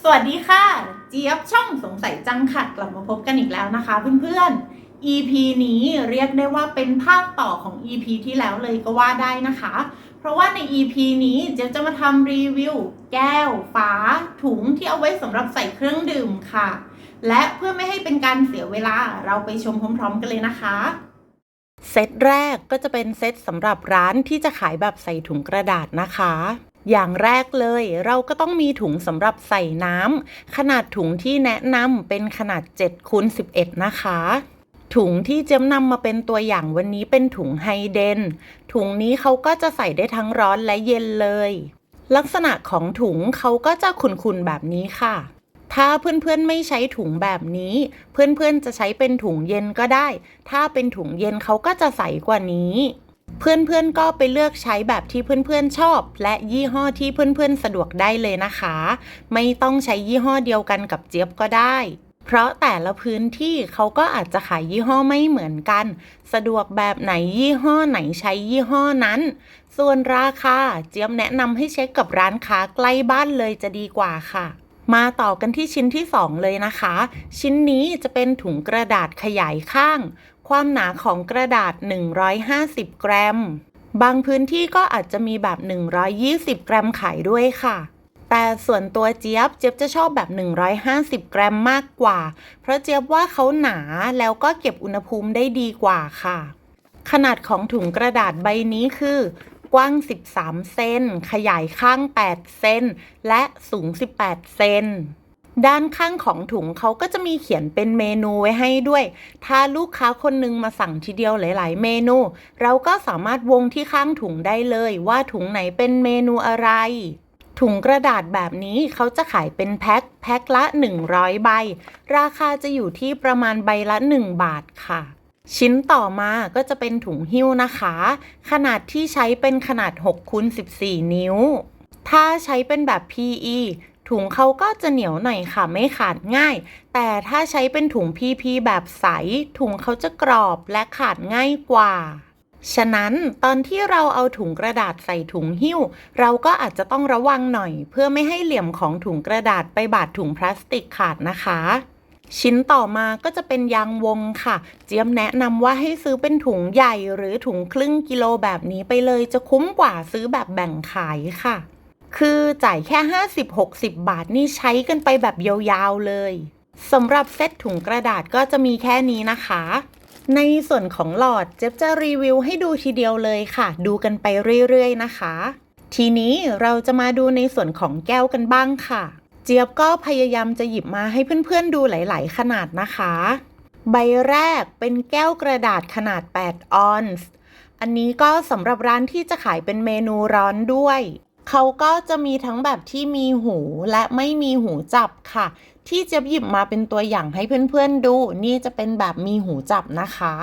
สวัสดีค่ะ เจี๊ยบช่องสงสัยจังค่ะกลับมาพบกันอีกแล้วนะคะเพื่อนๆ EP นี้เรียกได้ว่าเป็นภาคต่อของ EP ที่แล้วเลยก็ว่าได้นะคะ เพราะว่าใน EP นี้เจี๊ยบจะมาทำรีวิว แก้ว ฝา ถุงที่เอาไว้สำหรับใส่เครื่องดื่มค่ะ และเพื่อไม่ให้เป็นการเสียเวลาเราไปชมพร้อมๆ กันเลยนะคะเซตแรกก็จะเป็นเซตสำหรับร้านที่จะขายแบบใส่ถุงกระดาษนะคะ อย่างแรกเลยเราก็ต้องมีถุงสำหรับใส่น้ำขนาดถุงที่แนะนำเป็นขนาด7คูณ11 นะคะ ถุงที่เจมนำมาเป็นตัวอย่างวันนี้เป็นถุงไฮเดน ถุงนี้เขาก็จะใส่ได้ทั้งร้อนและเย็นเลย ลักษณะของถุงเขาก็จะขุ่นๆแบบนี้ค่ะ ถ้าเพื่อนๆไม่ใช้ถุงแบบนี้ เพื่อนๆจะใช้เป็นถุงเย็นก็ได้ ถ้าเป็นถุงเย็นเขาก็จะใสกว่านี้ เพื่อนๆก็ไปเลือกใช้แบบที่เพื่อนๆชอบ และยี่ห้อที่เพื่อนๆสะดวกได้เลยนะคะ ไม่ต้องใช้ยี่ห้อเดียวกันกับเจี๊ยบก็ได้เพราะแต่ละพื้นที่เขาก็อาจจะขายยี่ห้อไม่เหมือนกัน สะดวกแบบไหนยี่ห้อไหนใช้ยี่ห้อนั้น ส่วนราคาเจี๊ยบแนะนำให้เช็คกับร้านค้าใกล้บ้านเลยจะดีกว่าค่ะ มาต่อกันที่ชิ้นที่ 2 เลยนะคะ ชิ้นนี้จะเป็นถุงกระดาษขยายข้าง ความหนาของกระดาษ 150 กรัม บางพื้นที่ก็อาจจะมีแบบ 120 กรัมขายด้วยค่ะ แต่ส่วนตัวเจี๊ยบเจี๊ยบจะชอบแบบ 150 กรัมมากกว่า เพราะเจี๊ยบว่าเขาหนาแล้วก็เก็บอุณหภูมิได้ดีกว่าค่ะ ขนาดของถุงกระดาษใบนี้คือกว้าง 13 เซน ขยายข้าง 8 เซน และสูง 18 เซน ด้านข้างของถุงเขาก็จะมีเขียนเป็นเมนูไว้ให้ด้วย ถ้าลูกค้าคนหนึงมาสั่งทีเดียวหลาย ๆ เมนู เราก็สามารถวงที่ข้างถุงได้เลยว่าถุงไหนเป็นเมนูอะไร ถุงกระดาษแบบนี้เขาจะขายเป็นแพ็คแพ็คละ 100 ใบ ราคาจะอยู่ที่ประมาณใบละ 1 บาทค่ะชิ้นต่อมาก็จะเป็นถุงหิ้วนะคะ ขนาดที่ใช้เป็นขนาด6คูณ14 นิ้ว ถ้าใช้เป็นแบบ PE ถุงเขาก็จะเหนียวหน่อยค่ะไม่ขาดง่าย แต่ถ้าใช้เป็นถุง PP แบบใส ถุงเขาจะกรอบและขาดง่ายกว่า ฉะนั้นตอนที่เราเอาถุงกระดาษใส่ถุงหิ้ว เราก็อาจจะต้องระวังหน่อย เพื่อไม่ให้เหลี่ยมของถุงกระดาษไปบาดถุงพลาสติกขาดนะคะชิ้นต่อมาก็จะเป็นยางวงค่ะ เจี๊ยบแนะนำว่าให้ซื้อเป็นถุงใหญ่หรือถุงครึ่งกิโลแบบนี้ไปเลยจะคุ้มกว่าซื้อแบบแบ่งขายค่ะ คือจ่ายแค่ 50-60 บาทนี่ใช้กันไปแบบยาวๆเลยสำหรับเซตถุงกระดาษก็จะมีแค่นี้นะคะ ในส่วนของหลอดเจ๊ยบจะรีวิวให้ดูทีเดียวเลยค่ะ ดูกันไปเรื่อยๆนะคะ ทีนี้เราจะมาดูในส่วนของแก้วกันบ้างค่ะ เจี๊ยบก็พยายามจะหยิบมาให้เพื่อนๆดูหลายๆ ขนาดนะคะ ใบแรกเป็นแก้วกระดาษขนาด 8 ออนซ์อันนี้ก็สำหรับร้านที่จะขายเป็นเมนูร้อนด้วย เขาก็จะมีทั้งแบบที่มีหูและไม่มีหูจับค่ะ ที่เจี๊ยบหยิบมาเป็นตัวอย่างให้เพื่อนๆดู นี่จะเป็นแบบมีหูจับนะคะ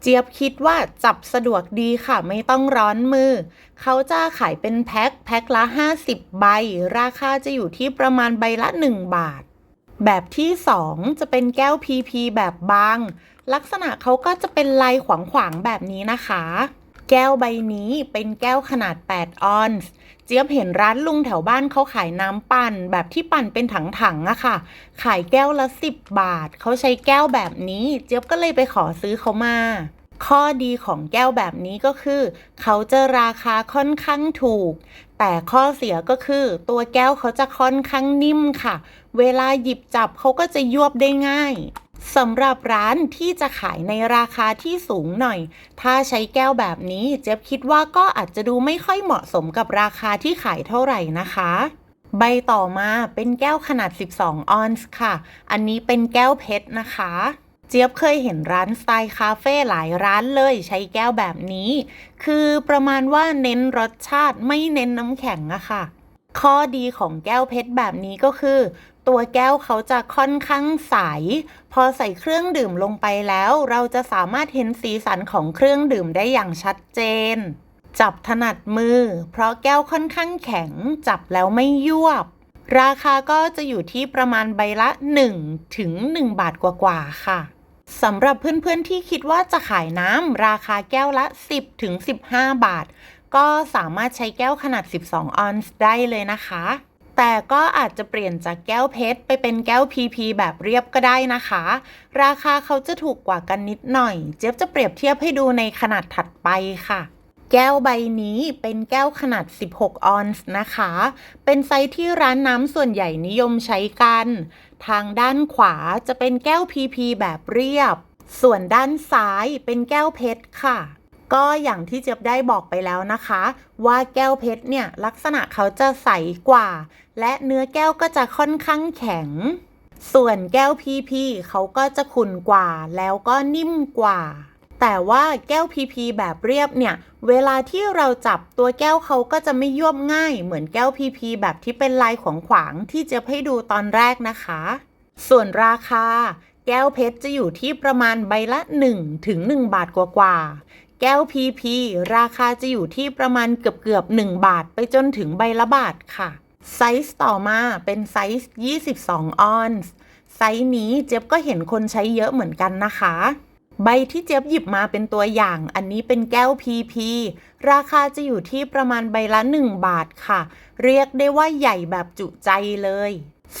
เจี๊ยบคิดว่าจับสะดวกดีค่ะ ไม่ต้องร้อนมือ เขาจะขายเป็นแพ็คแพ็คละ 50 ใบ ราคาจะอยู่ที่ประมาณใบละ 1 บาท แบบที่ 2 จะเป็นแก้ว PP แบบบาง ลักษณะเขาก็จะเป็นลายขวางๆแบบนี้นะคะ แก้วใบนี้เป็นแก้วขนาด 8 ออนซ์ เจี๊ยบเห็นร้านลุงแถวบ้านเขาขายน้ำปั่น แบบที่ปั่นเป็นถังๆอะค่ะ ขายแก้วละ 10 บาท เขาใช้แก้วแบบนี้ เจี๊ยบก็เลยไปขอซื้อเขามา ข้อดีของแก้วแบบนี้ก็คือ เขาจะราคาค่อนข้างถูก แต่ข้อเสียก็คือ ตัวแก้วเขาจะค่อนข้างนิ่มค่ะ เวลาหยิบจับเขาก็จะยวบได้ง่าย สำหรับร้านที่จะขายในราคาที่สูงหน่อย ถ้าใช้แก้วแบบนี้เจ๊บคิดว่าก็อาจจะดูไม่ค่อยเหมาะสมกับราคาที่ขายเท่าไหร่นะคะ ใบต่อมาเป็นแก้วขนาด 12 ออนซ์ค่ะ อันนี้เป็นแก้วเพชรนะคะ เจี๊ยบเคยเห็นร้านสไตล์คาเฟ่หลายร้านเลยใช้แก้วแบบนี้ คือประมาณว่าเน้นรสชาติไม่เน้นน้ำแข็งอะค่ะข้อดีของแก้วเพชรแบบนี้ก็คือ ตัวแก้วเขาจะค่อนข้างใส พอใส่เครื่องดื่มลงไปแล้ว เราจะสามารถเห็นสีสันของเครื่องดื่มได้อย่างชัดเจน จับถนัดมือ เพราะแก้วค่อนข้างแข็ง จับแล้วไม่ยวบ ราคาก็จะอยู่ที่ประมาณใบละ 1 ถึง 1 บาทกว่าๆค่ะสำหรับเพื่อนๆที่คิดว่าจะขายน้ำราคาแก้วละ 10 ถึง 15 บาท ก็สามารถใช้แก้วขนาด 12 ออนซ์ได้เลยนะคะ แต่ก็อาจจะเปลี่ยนจากแก้วเพชรไปเป็นแก้ว PP แบบเรียบก็ได้นะคะ ราคาเขาจะถูกกว่ากันนิดหน่อย เจี๊ยบจะเปรียบเทียบให้ดูในขนาดถัดไปค่ะแก้วใบนี้เป็นแก้วขนาด 16 ออนซ์นะคะ เป็นไซส์ที่ร้านน้ำส่วนใหญ่นิยมใช้กัน ทางด้านขวาจะเป็นแก้ว PP แบบเรียบ ส่วนด้านซ้ายเป็นแก้วเพชรค่ะ ก็อย่างที่เจี๊ยบได้บอกไปแล้วนะคะ ว่าแก้วเพชรเนี่ยลักษณะเขาจะใสกว่า และเนื้อแก้วก็จะค่อนข้างแข็ง ส่วนแก้ว PP เขาก็จะขุ่นกว่า แล้วก็นิ่มกว่า แต่ว่าแก้ว PP แบบเรียบเนี่ย เวลาที่เราจับตัวแก้วเขาก็จะไม่ยวบง่าย เหมือนแก้ว PP แบบที่เป็นลายขวางขวางที่เจะให้ดูตอนแรกนะคะ ส่วนราคาแก้วเพชรจะอยู่ที่ประมาณใบละ 1 ถึง 1 บาทกว่า แก้ว PP ราคาจะอยู่ที่ประมาณเกือบเกือบ1บาทไปจนถึงใบละบาทค่ะ ไซส์ต่อมาเป็นไซส์ 22 ออนซ์ ไซส์นี้เจี๊ยบก็เห็นคนใช้เยอะเหมือนกันนะคะ ใบที่เจี๊ยบหยิบมาเป็นตัวอย่าง อันนี้เป็นแก้ว PP ราคาจะอยู่ที่ประมาณใบละ 1 บาทค่ะ เรียกได้ว่าใหญ่แบบจุใจเลย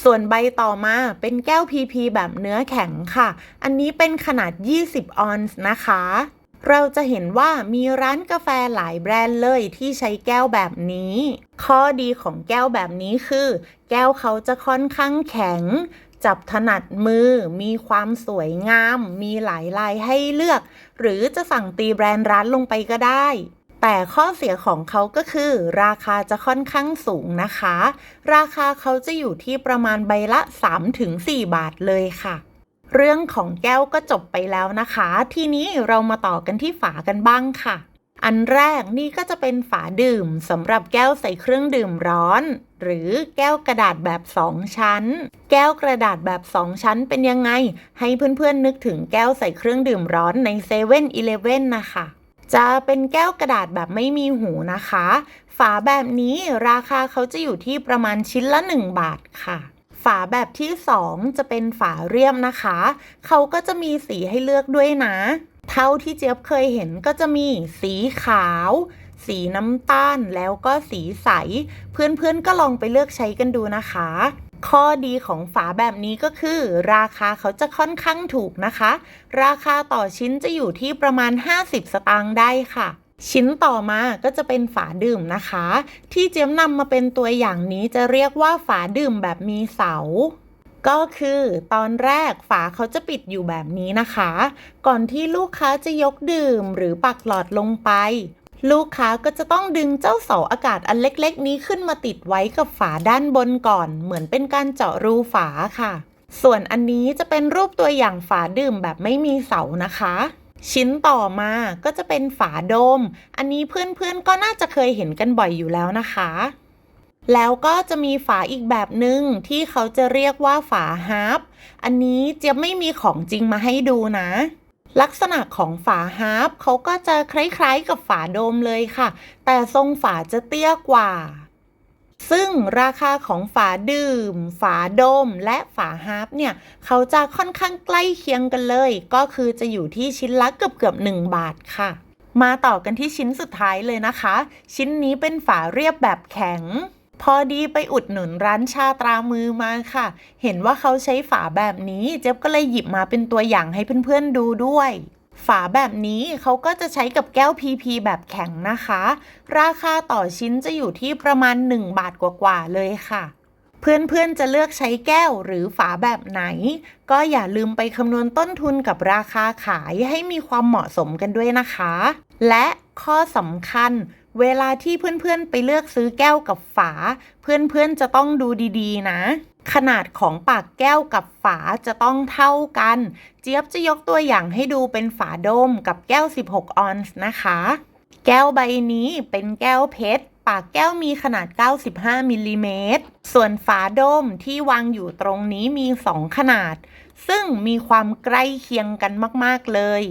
ส่วนใบต่อมาเป็นแก้ว PP แบบเนื้อแข็งค่ะ อันนี้เป็นขนาด 20 ออนซ์นะคะ เราจะเห็นว่ามีร้านกาแฟหลายแบรนด์เลยที่ใช้แก้วแบบนี้ ข้อดีของแก้วแบบนี้คือ แก้วเขาจะค่อนข้างแข็ง จับถนัดมือ มีความสวยงาม มีหลายลายให้เลือก หรือจะสั่งตีแบรนด์ร้านลงไปก็ได้ แต่ข้อเสียของเขาก็คือ ราคาจะค่อนข้างสูงนะคะ ราคาเขาจะอยู่ที่ประมาณใบละ 3-4 บาทเลยค่ะ เรื่องของแก้วก็จบไปแล้วนะคะ ทีนี้เรามาต่อกันที่ฝากันบ้างค่ะ อันแรกนี่ก็จะเป็นฝาดื่มสำหรับแก้วใส่เครื่องดื่มร้อน หรือแก้วกระดาษแบบ 2 ชั้น แก้วกระดาษแบบ 2 ชั้นเป็นยังไง ให้เพื่อนๆนึกถึงแก้วใส่เครื่องดื่มร้อนในเซเว่นอีเลฟเว่นนะคะจะเป็นแก้วกระดาษแบบไม่มีหูนะคะ ฝาแบบนี้ราคาเขาจะอยู่ที่ประมาณชิ้นละ 1 บาทค่ะ ฝาแบบที่ 2 จะเป็นฝาเรียมนะคะ เขาก็จะมีสีให้เลือกด้วยนะ เท่าที่เจี๊ยบเคยเห็นก็จะมีสีขาว สีน้ำตาลแล้วก็สีใส เพื่อนๆก็ลองไปเลือกใช้กันดูนะคะ ข้อดีของฝาแบบนี้ก็คือ ราคาเขาจะค่อนข้างถูกนะคะ ราคาต่อชิ้นจะอยู่ที่ประมาณ 50 สตางค์ได้ค่ะ ชิ้นต่อมาก็จะเป็นฝาดื่มนะคะ ที่เจียบนำมาเป็นตัวอย่างนี้จะเรียกว่าฝาดื่มแบบมีเสา ก็คือตอนแรกฝาเขาจะปิดอยู่แบบนี้นะคะ ก่อนที่ลูกค้าจะยกดื่มหรือปักหลอดลงไป ลูกค้าก็จะต้องดึงเจ้าเสาอากาศอันเล็กๆ นี้ขึ้นมาติดไว้กับฝาด้านบนก่อน เหมือนเป็นการเจาะรูฝาค่ะ ส่วนอันนี้จะเป็นรูปตัวอย่างฝาดื่มแบบไม่มีเสานะคะ ชิ้นต่อมาก็จะเป็นฝาโดม อันนี้เพื่อนๆก็น่าจะเคยเห็นกันบ่อยอยู่แล้วนะคะ แล้วก็จะมีฝาอีกแบบหนึ่งที่เขาจะเรียกว่าฝาฮาร์ปอันนี้เจะไม่มีของจริงมาให้ดูนะ ลักษณะของฝาฮาร์ปเขาก็จะคล้ายๆกับฝาโดมเลยค่ะ แต่ทรงฝาจะเตี้ยกว่า ซึ่งราคาของฝาดื่ม ฝาโดม และฝาฮาร์ปเนี่ย เขาจะค่อนข้างใกล้เคียงกันเลย ก็คือจะอยู่ที่ชิ้นละเกือบเกือบ1บาทค่ะ มาต่อกันที่ชิ้นสุดท้ายเลยนะคะ ชิ้นนี้เป็นฝาเรียบแบบแข็ง พอดีไปอุดหนุนร้านชาตรามือมาค่ะ เห็นว่าเขาใช้ฝาแบบนี้ เจ๊บก็เลยหยิบมาเป็นตัวอย่างให้เพื่อนๆดูด้วย ฝาแบบนี้เขาก็จะใช้กับแก้ว PP แบบแข็งนะคะ ราคาต่อชิ้นจะอยู่ที่ประมาณ 1 บาทกว่าๆเลยค่ะ เพื่อนๆจะเลือกใช้แก้วหรือฝาแบบไหน ก็อย่าลืมไปคำนวณต้นทุนกับราคาขายให้มีความเหมาะสมกันด้วยนะคะ และข้อสำคัญเวลาที่เพื่อนๆไปเลือกซื้อแก้วกับฝา เพื่อนๆจะต้องดูดีๆ นะ ขนาดของปากแก้วกับฝาจะต้องเท่ากัน เจี๊ยบจะยกตัวอย่างให้ดูเป็นฝาโดมกับแก้ว 16 ออนซ์นะคะ แก้วใบนี้เป็นแก้วเพชร ปากแก้วมีขนาด 95มิลลิเมตร ส่วนฝาโดมที่วางอยู่ตรงนี้มี 2 ขนาด ซึ่งมีความใกล้เคียงกันมาก ๆ เลย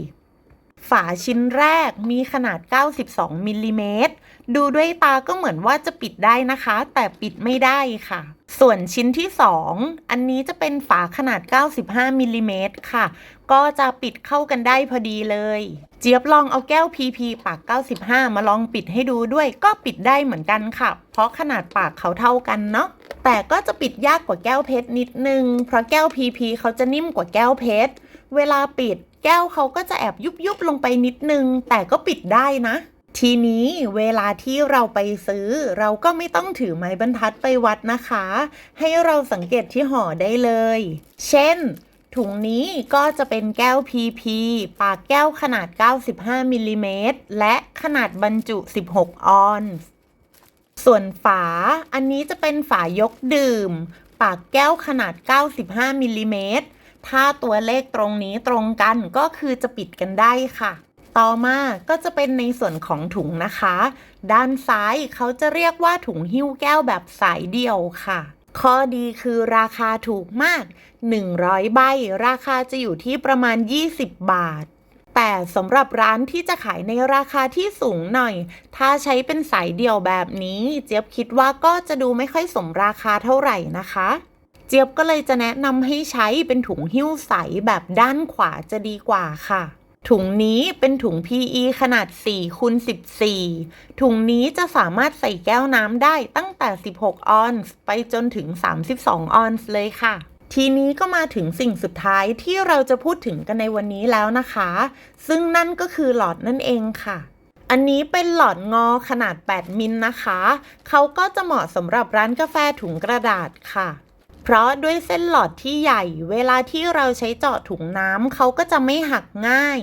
ฝาชิ้นแรกมีขนาด 92มิลลิเมตร ดูด้วยตาก็เหมือนว่าจะปิดได้นะคะ แต่ปิดไม่ได้ค่ะ ส่วนชิ้นที่ 2 อันนี้จะเป็นฝาขนาด 95มิลลิเมตรค่ะ ก็จะปิดเข้ากันได้พอดีเลย เจี๊ยบลองเอาแก้ว PP ปาก 95 มาลองปิดให้ดูด้วย ก็ปิดได้เหมือนกันค่ะ เพราะขนาดปากเขาเท่ากันเนาะ แต่ก็จะปิดยากกว่าแก้วเพชรนิดนึง เพราะแก้ว PP เขาจะนิ่มกว่าแก้วเพชร เวลาปิดแก้วเขาก็จะแอบยุบยุบๆลงไปนิดนึง แต่ก็ปิดได้นะ ทีนี้เวลาที่เราไปซื้อ เราก็ไม่ต้องถือไม้บรรทัดไปวัดนะคะ ให้เราสังเกตที่ห่อได้เลย เช่น ถุงนี้ก็จะเป็นแก้ว PP ปากแก้วขนาด 95มิลลิเมตรและขนาดบรรจุ 16 ออนซ์ส่วนฝาอันนี้จะเป็นฝายกดื่ม ปากแก้วขนาด 95มิลลิเมตร ถ้าตัวเลขตรงนี้ตรงกันก็คือจะปิดกันได้ค่ะ ต่อมาก็จะเป็นในส่วนของถุงนะคะ ด้านซ้ายเขาจะเรียกว่าถุงหิ้วแก้วแบบสายเดี่ยวค่ะ ข้อดีคือราคาถูกมาก 100 ใบ ราคาจะอยู่ที่ประมาณ 20 บาทแต่สำหรับร้านที่จะขายในราคาที่สูงหน่อย ถ้าใช้เป็นสายเดี่ยวแบบนี้ เจี๊ยบคิดว่าก็จะดูไม่ค่อยสมราคาเท่าไหร่นะคะ เจี๊ยบก็เลยจะแนะนำให้ใช้เป็นถุงหิ้วใสแบบด้านขวาจะดีกว่าค่ะ ถุงนี้เป็นถุง PE ขนาด4คูณ14 ถุงนี้จะสามารถใส่แก้วน้ำได้ตั้งแต่ 16 ออนซ์ไปจนถึง 32 ออนซ์เลยค่ะทีนี้ก็มาถึงสิ่งสุดท้ายที่เราจะพูดถึงกันในวันนี้แล้วนะคะ ซึ่งนั่นก็คือหลอดนั่นเองค่ะ อันนี้เป็นหลอดงอขนาด 8 มิลนะคะ เขาก็จะเหมาะสำหรับร้านกาแฟถุงกระดาษค่ะ เพราะด้วยเส้นหลอดที่ใหญ่ เวลาที่เราใช้เจาะถุงน้ำเขาก็จะไม่หักง่าย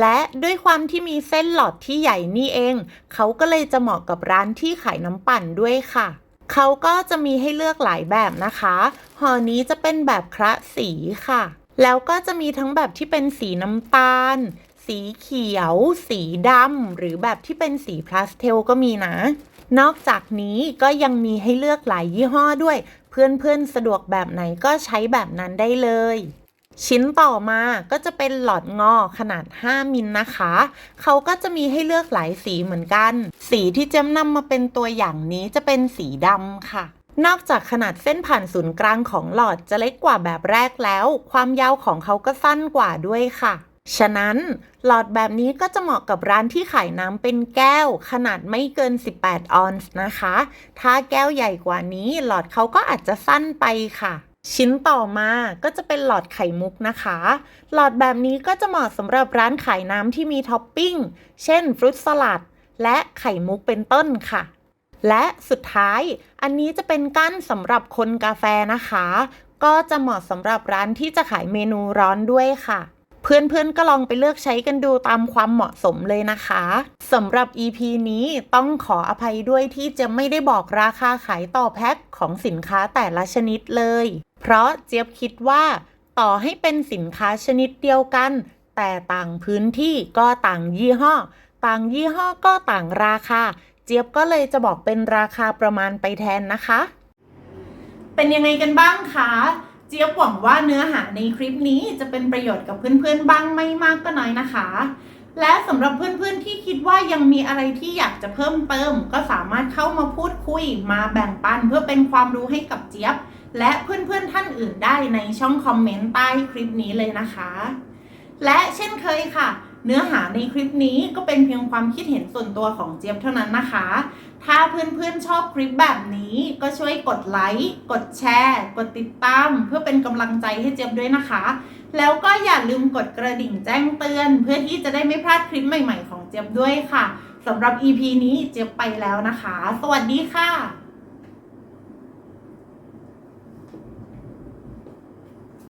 และด้วยความที่มีเส้นหลอดที่ใหญ่นี่เอง เขาก็เลยจะเหมาะกับร้านที่ขายน้ำปั่นด้วยค่ะเขาก็จะมีให้เลือกหลายแบบนะคะห่อนี้จะเป็นแบบคระสีค่ะ แล้วก็จะมีทั้งแบบที่เป็นสีน้ำตาล สีเขียว สีดำหรือแบบที่เป็นสีพลาสเทลก็มีนะ นอกจากนี้ก็ยังมีให้เลือกหลายยี่ห้อด้วย เพื่อนๆสะดวกแบบไหนก็ใช้แบบนั้นได้เลย ชิ้นต่อมาก็จะเป็นหลอดงอขนาด 5 มิลนะคะ เขาก็จะมีให้เลือกหลายสีเหมือนกัน สีที่เจมนำมาเป็นตัวอย่างนี้จะเป็นสีดำค่ะนอกจากขนาดเส้นผ่านศูนย์กลางของหลอดจะเล็กกว่าแบบแรกแล้ว ความยาวของเขาก็สั้นกว่าด้วยค่ะ ฉะนั้นหลอดแบบนี้ก็จะเหมาะกับร้านที่ขายน้ำเป็นแก้ว ขนาดไม่เกิน 18 ออนซ์นะคะ ถ้าแก้วใหญ่กว่านี้หลอดเขาก็อาจจะสั้นไปค่ะชิ้นต่อมาก็จะเป็นหลอดไข่มุกนะคะ หลอดแบบนี้ก็จะเหมาะสำหรับร้านขายน้ำที่มีท็อปปิ้ง เช่นฟรุตสลัด และไข่มุกเป็นต้นค่ะ และสุดท้าย อันนี้จะเป็นกั้นสำหรับคนกาแฟนะคะ ก็จะเหมาะสำหรับร้านที่จะขายเมนูร้อนด้วยค่ะ เพื่อนๆก็ลองไปเลือกใช้กันดูตามความเหมาะสมเลยนะคะสำหรับ EP นี้ต้องขออภัยด้วยที่จะไม่ได้บอกราคาขายต่อแพ็คของสินค้าแต่ละชนิดเลย เพราะเจี๊ยบคิดว่า ต่อให้เป็นสินค้าชนิดเดียวกัน แต่ต่างพื้นที่ก็ต่างยี่ห้อ ต่างยี่ห้อก็ต่างราคา เจี๊ยบก็เลยจะบอกเป็นราคาประมาณไปแทนนะคะ เป็นยังไงกันบ้างคะ เจี๊ยบหวังว่าเนื้อหาในคลิปนี้จะเป็นประโยชน์กับเพื่อนๆบ้างไม่มากก็น้อยนะคะ และสำหรับเพื่อนๆที่คิดว่ายังมีอะไรที่อยากจะเพิ่มเติม ก็สามารถเข้ามาพูดคุยมาแบ่งปันเพื่อเป็นความรู้ให้กับเจี๊ยบ และเพื่อนๆท่านอื่นได้ในช่องคอมเมนต์ใต้คลิปนี้เลยนะคะ และเช่นเคยค่ะ เนื้อหาในคลิปนี้ก็เป็นเพียงความคิดเห็นส่วนตัวของเจี๊ยบเท่านั้นนะคะ ถ้าเพื่อนๆชอบคลิปแบบนี้ก็ช่วยกดไลค์ กดแชร์ กดติดตาม เพื่อเป็นกำลังใจให้เจี๊ยบด้วยนะคะ แล้วก็อย่าลืมกดกระดิ่งแจ้งเตือน เพื่อที่จะได้ไม่พลาดคลิปใหม่ๆของเจี๊ยบด้วยค่ะสำหรับ EP นี้เจี๊ยบไปแล้วนะคะ สวัสดีค่ะ